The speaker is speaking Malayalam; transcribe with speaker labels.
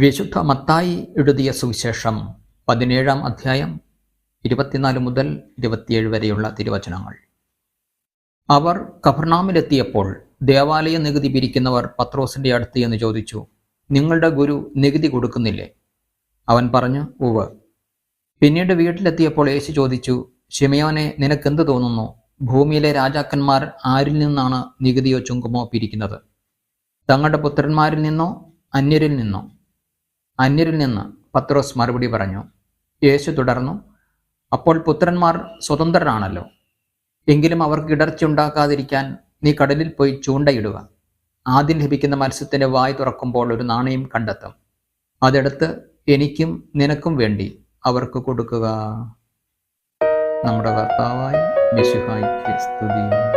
Speaker 1: വിശുദ്ധ മത്തായി എഴുതിയ സുവിശേഷം പതിനേഴാം അധ്യായം ഇരുപത്തിനാല് മുതൽ ഇരുപത്തിയേഴ് വരെയുള്ള തിരുവചനങ്ങൾ. അവർ കഫർണാമിലെത്തിയപ്പോൾ ദേവാലയ നികുതി പിരിക്കുന്നവർ പത്രോസിന്റെ അടുത്ത് എന്ന് ചോദിച്ചു നിങ്ങളുടെ ഗുരു നികുതി കൊടുക്കുന്നില്ലേ? അവൻ പറഞ്ഞു ഉവ് പിന്നീട് വീട്ടിലെത്തിയപ്പോൾ യേശു ചോദിച്ചു ഷിമയോനെ നിനക്കെന്ത് തോന്നുന്നു? ഭൂമിയിലെ രാജാക്കന്മാർ ആരിൽ നിന്നാണ് നികുതിയോ ചുങ്കമോ പിരിക്കുന്നത്? തങ്ങളുടെ പുത്രന്മാരിൽ നിന്നോ അന്യരിൽ നിന്നോ? അന്യരിൽ നിന്ന് പത്രോസ് മറുപടി പറഞ്ഞു യേശു തുടർന്നു. അപ്പോൾ പുത്രന്മാർ സ്വതന്ത്രരാണല്ലോ. എങ്കിലും അവർക്ക് ഇടർച്ചയുണ്ടാക്കാതിരിക്കാൻ നീ കടലിൽ പോയി ചൂണ്ടയിടുക. ആദ്യം ലഭിക്കുന്ന മത്സ്യത്തിന്റെ വായ് തുറക്കുമ്പോൾ ഒരു നാണയം കണ്ടെത്തും. അതെടുത്ത് എനിക്കും നിനക്കും വേണ്ടി അവർക്ക് കൊടുക്കുക. നമ്മുടെ മിശുഹായിക്ക് സ്തുതി